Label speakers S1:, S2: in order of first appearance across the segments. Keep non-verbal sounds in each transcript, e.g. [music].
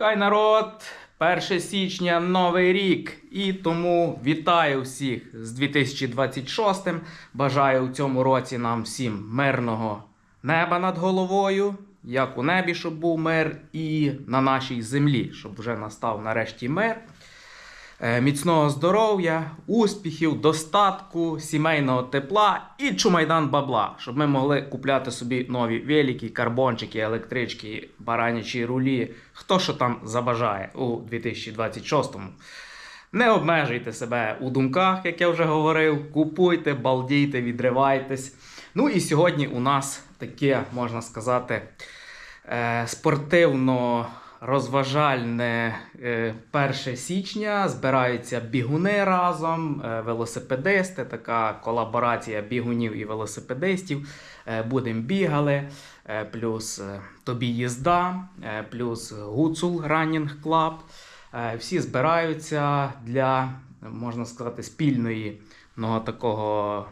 S1: Хай народ, 1 січня новий рік. І тому вітаю всіх з 2026. Бажаю у цьому році нам всім мирного неба над головою, як у небі, щоб був мир, і на нашій землі, щоб вже настав нарешті мир. Е, Міцного здоров'я, успіхів, достатку, сімейного тепла і чумайдан бабла, щоб ми могли купляти собі нові велики, карбончики, електрички, баранячі рулі, хто що там забажає у 2026-му. Не обмежуйте себе у думках, як я вже говорив. Купуйте, балдійте, відривайтесь. Ну і сьогодні у нас таке, можна сказати, е, спортивно розважальне е, 1 січня. Збираються бігуни разом, е, велосипедисти, така колаборація бігунів і велосипедистів. Е, Будемо бігали, е, плюс е, тобі їзда, е, плюс гуцул Club. Е, Всі збираються для, можна сказати, спільної ну, такого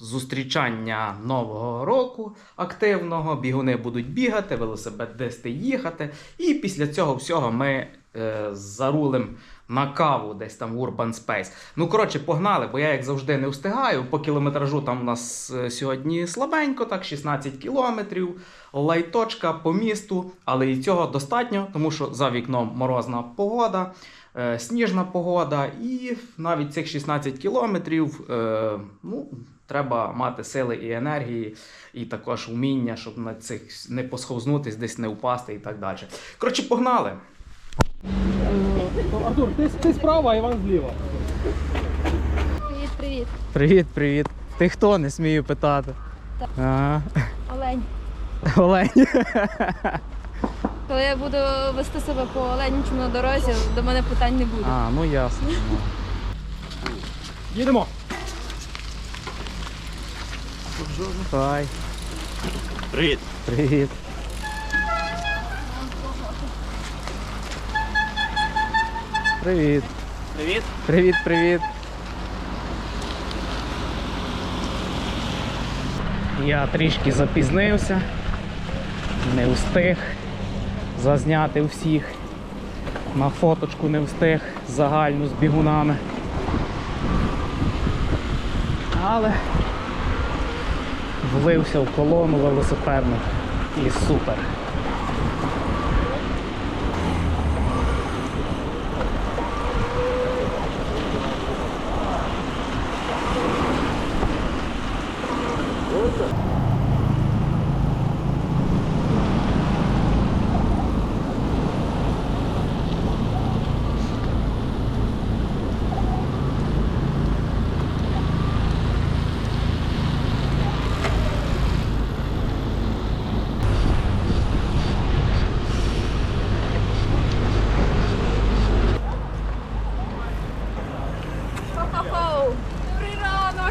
S1: зустрічання нового року активного. Бігуни будуть бігати, велосипедисти їхати. І після цього всього ми е, зарулим на каву десь там в Urban Space. Ну, коротше, погнали, бо я, як завжди, не встигаю. По кілометражу там у нас е, сьогодні слабенько, так, 16 кілометрів, лайточка по місту, але і цього достатньо, тому що за вікном морозна погода. е, Сніжна погода, і навіть цих 16 кілометрів е, ну, треба мати сили і енергії, і також вміння, щоб на цих не посховзнутись, десь не впасти і так далі. Коротше, погнали!
S2: Артур, ти, ти справа, а Іван зліва.
S3: Привіт, привіт.
S1: Привіт, привіт. Ти хто? Не смію питати.
S3: Так.
S1: Ага.
S3: Олень.
S1: Олень. [laughs]
S3: Коли я буду вести себе по оленячому на дорозі, до мене питань не буде.
S1: А, ну ясно.
S2: Їдемо.
S1: Хай.
S4: Привіт.
S1: Привіт. Привіт.
S4: Привіт.
S1: Привіт, привіт. Я трішки запізнився, не встиг зазняти всіх. На фоточку не встиг загальну з бігунами. Але влився в колону велосипедну і супер.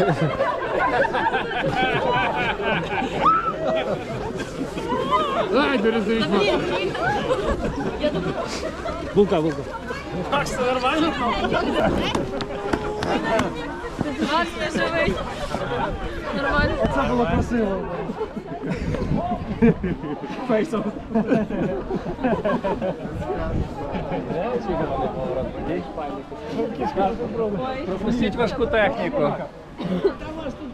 S3: Ось
S2: Булка, булка.
S3: Гарний живий. Нормально.
S2: Це було красиво. Фейсом. Пропустіть важку техніку.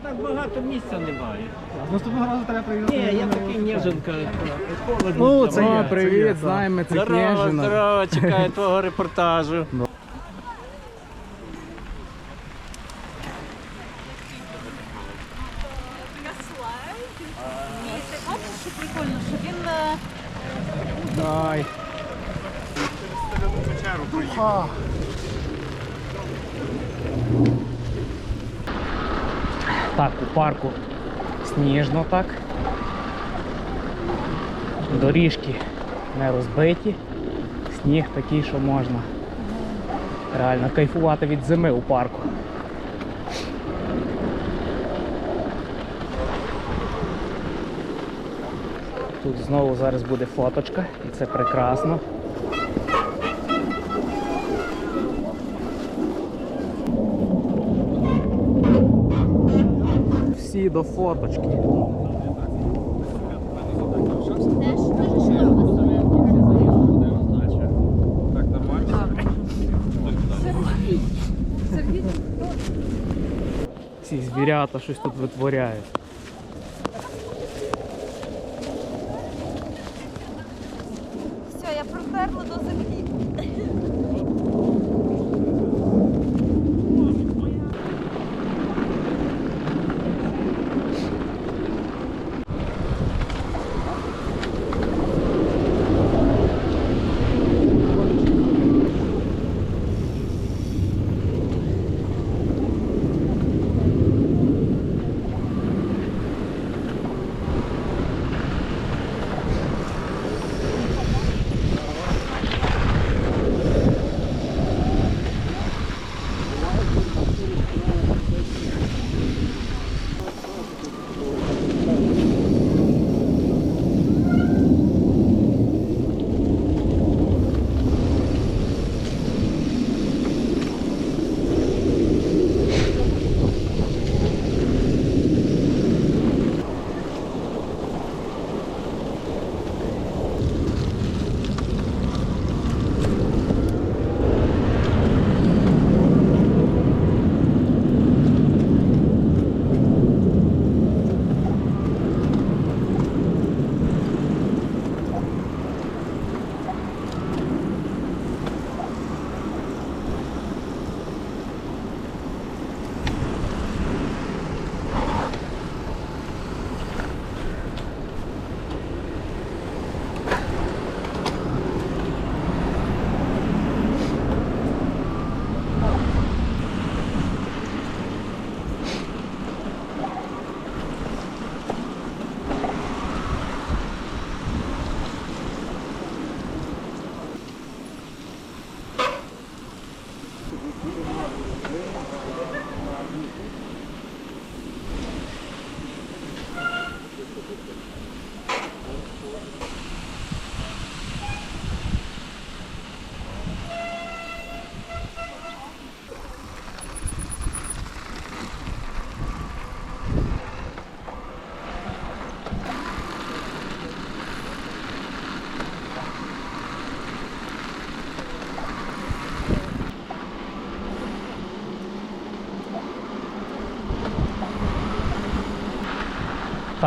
S5: Так багато місця немає.
S2: Наступного разу треба приїхати.
S5: Ні, я такий ніженка.
S2: Ну, це
S1: О,
S2: я,
S1: привіт, знаємо, це
S5: Здорово,
S1: Княжина.
S5: здорово, чекаю [laughs] твого репортажу.
S6: Що прикольно, що він е,
S1: Ай. Так, у парку сніжно так. Доріжки не розбиті. Сніг такий, що можна реально кайфувати від зими у парку. Тут знову зараз буде фоточка, і це прекрасно. Всі до фоточки. Ці звірята щось тут витворяють.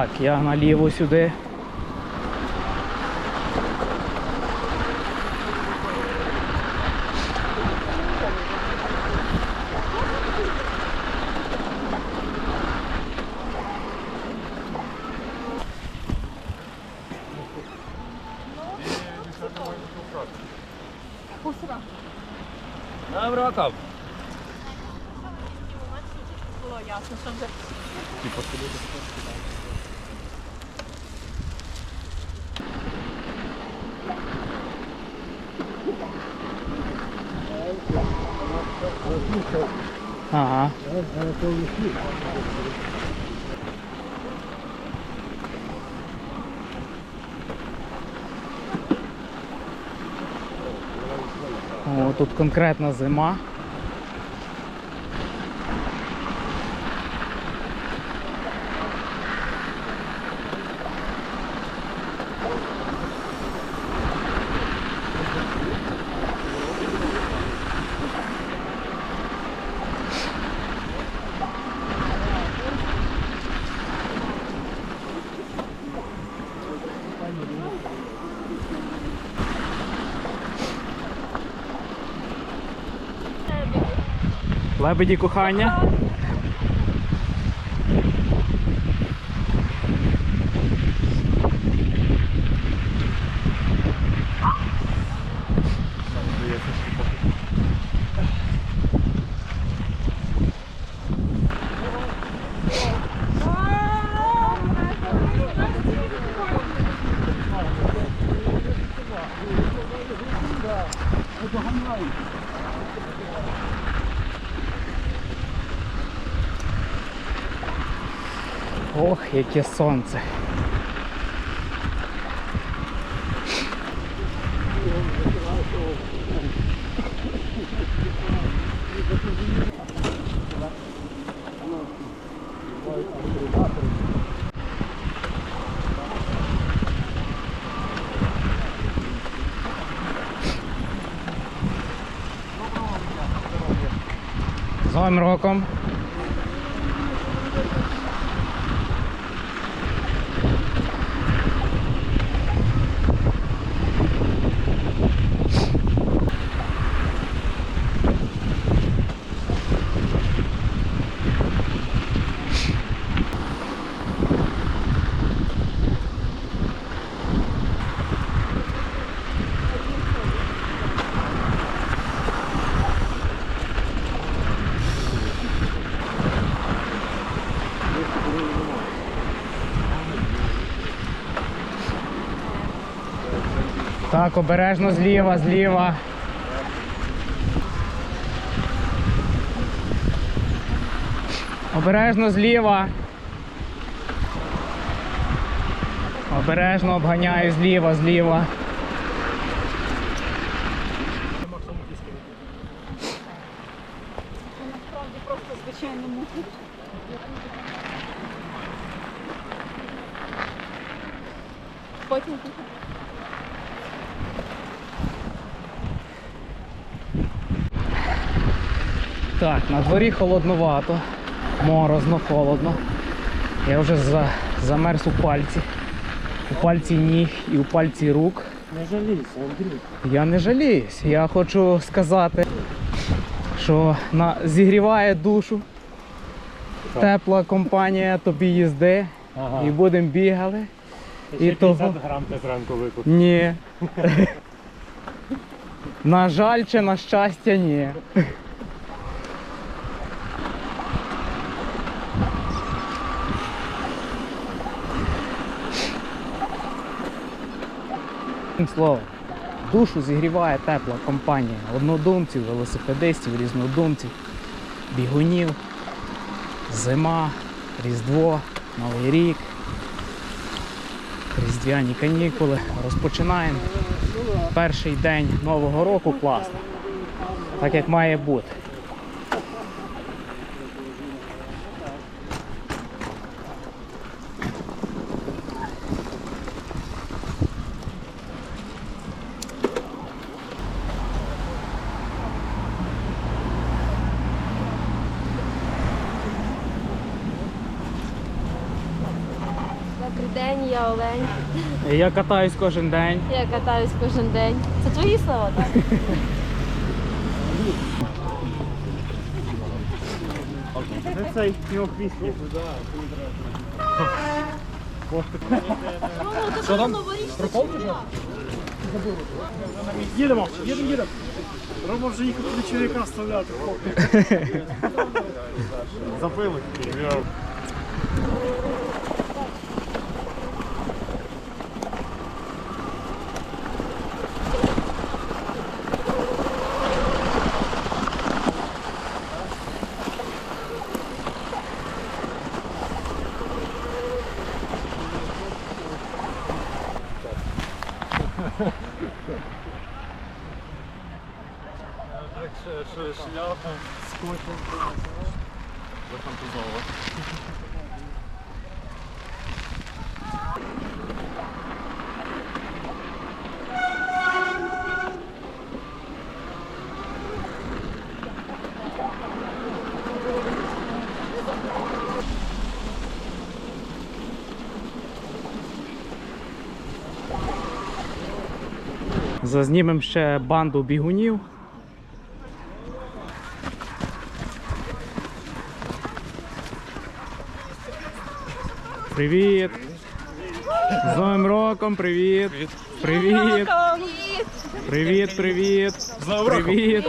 S3: Так, я наліво сюди.
S1: Ага. О, тут конкретна зима. Лебеді кохання. Яке сонце. З Новим роком. Так, обережно зліва, зліва. Обережно зліва. Обережно обганяю зліва, зліва. На дворі холодновато, морозно, холодно. Я вже за, замерз у пальці. У пальці ніг і у пальці рук.
S5: Не жалійся, Андрій.
S1: Я не жаліюсь. Я хочу сказати, що на, зігріває душу. Тепла компанія тобі їзди.
S5: Ага.
S1: І будемо бігали.
S5: Ще
S1: і
S5: 50
S1: того-
S5: грам ти зранку викупив.
S1: Ні. [laughs] На жаль, чи на щастя, ні. Одним Словом, душу зігріває тепла компанія однодумців, велосипедистів, різнодумців, бігунів, зима, Різдво, Новий рік, різдвяні канікули. Розпочинаємо перший день Нового року класно. Так як має бути.
S3: Добрий день, я Олень.
S1: Я катаюсь кожен день.
S3: Я катаюсь кожен день. Це твої слова, так?
S5: Це цей його хвіст.
S2: Їдемо, їдемо, їдемо. Рома вже їхав до чоловіка вставляти. [laughs]
S5: Запили.
S1: Зазнімемо ще банду бігунів. Привіт! З Новим роком, привіт! Привіт! Привіт, привіт! Привіт!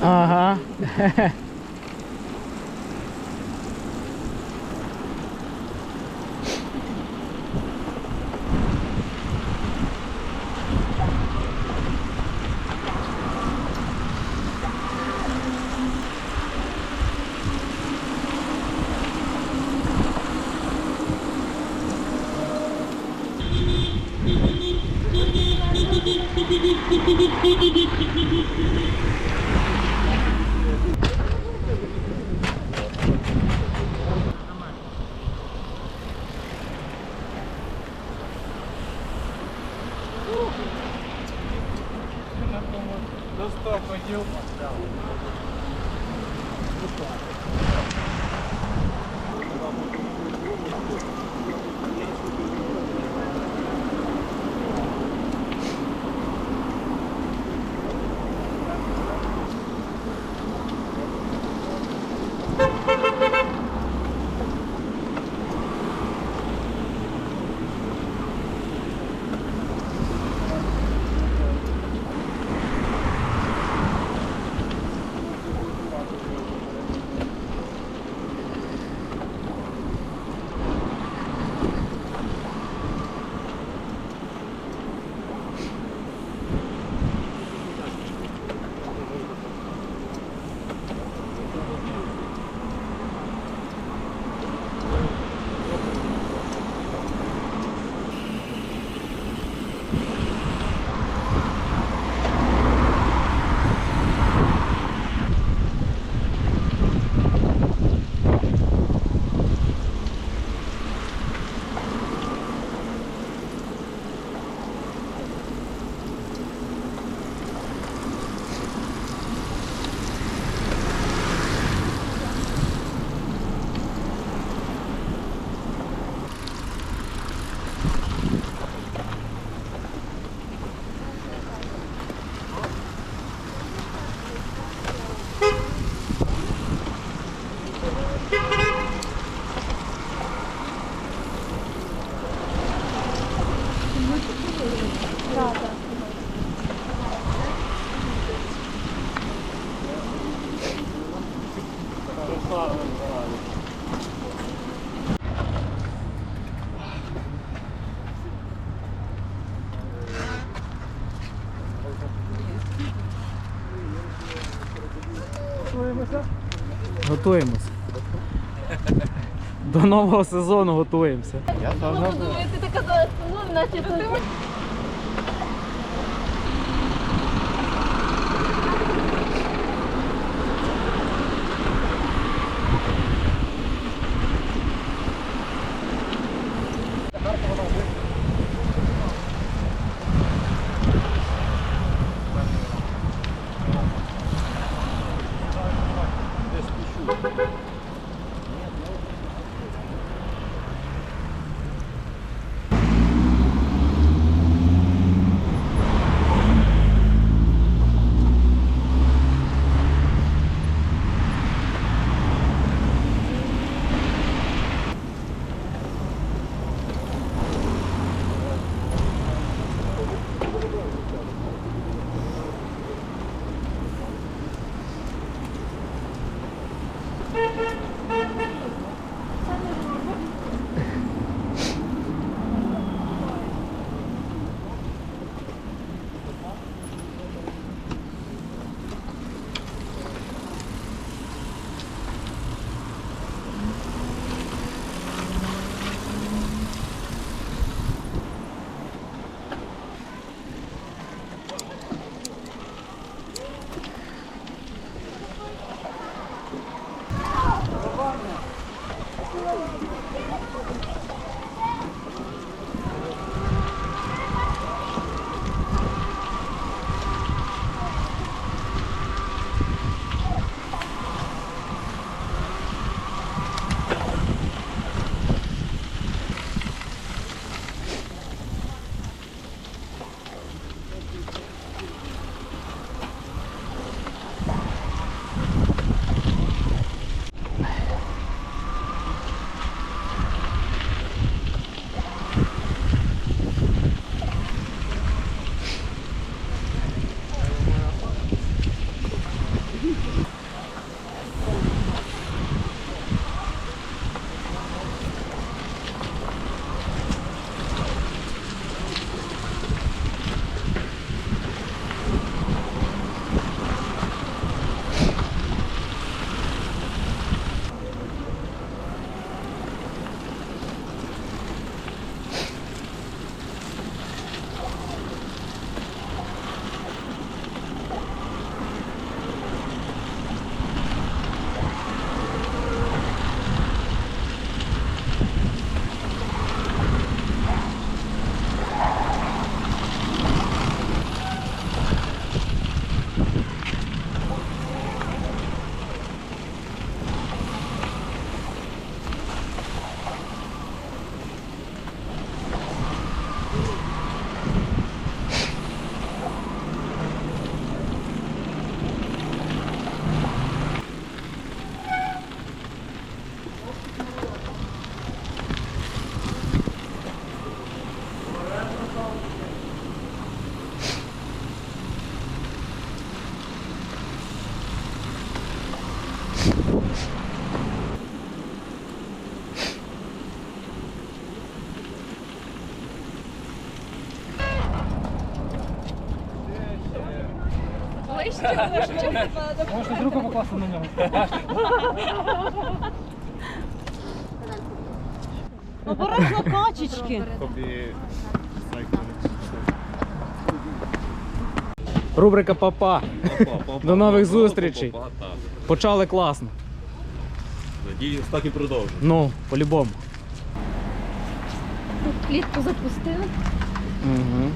S5: Uh
S1: huh. [laughs]
S5: Thank you.
S1: Готуємося. До нового сезону готуємося.
S3: Думаю, ти така казала, ну, наче
S2: Можна руку покласти на нього.
S6: Обережно качечки.
S1: Рубрика Папа. До нових зустрічей. Почали класно.
S4: Надіюсь, так і продовжимо.
S1: Ну, по-любому.
S3: Клітку запустили.
S1: Угу.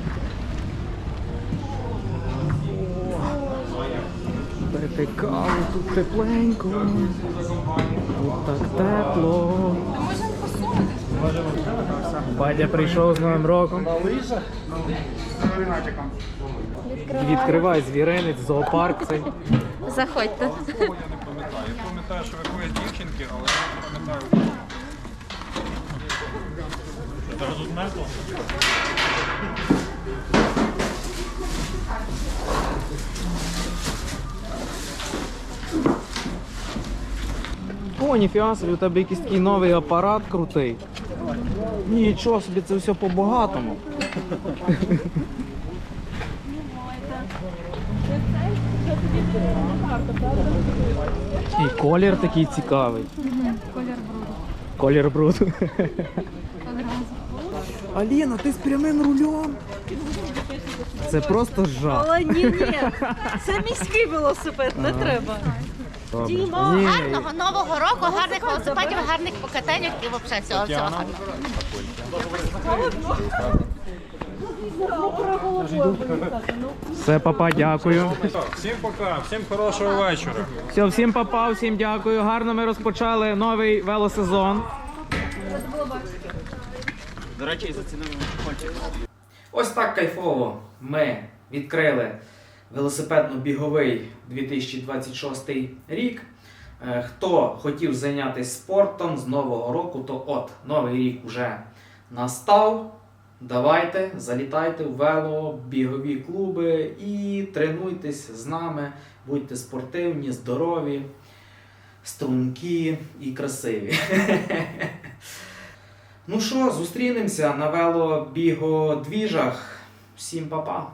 S1: Пити каву, тут тепленько. Тут так тепло. Батя прийшов з Новим роком. Відкривай звіринець, зоопарк цей.
S3: Заходьте.
S5: Я пам'ятаю, що якоїсь дівчинки, але я не пам'ятаю. Це тут мертво?
S1: О, ніфіга собі, у тебе якийсь такий новий апарат крутий. Нічого собі, це все по-багатому. І колір такий цікавий.
S3: Колір бруду.
S1: Колір бруду. Аліна, ти з прямим рулем. Це просто жах.
S6: Але ні, ні. Це міський велосипед, не треба. Діма,
S1: Ні,
S7: Гарного нового року, гарних велосипедів, гарних покатань і взагалі всього всього гарного.
S1: все, папа, дякую.
S5: Всім пока, всім хорошого вечора.
S1: Все, всім папа, всім дякую. Гарно ми розпочали новий велосезон.
S4: До речі, зацінили
S1: Ось так кайфово ми відкрили велосипедно-біговий 2026 рік. Е, Хто хотів зайнятися спортом з нового року, то от новий рік вже настав. Давайте, залітайте в вело, бігові клуби і тренуйтесь з нами, будьте спортивні, здорові, стрункі і красиві. [laughs] Ну що, зустрінемося на велобігодвіжах. Всім па-па!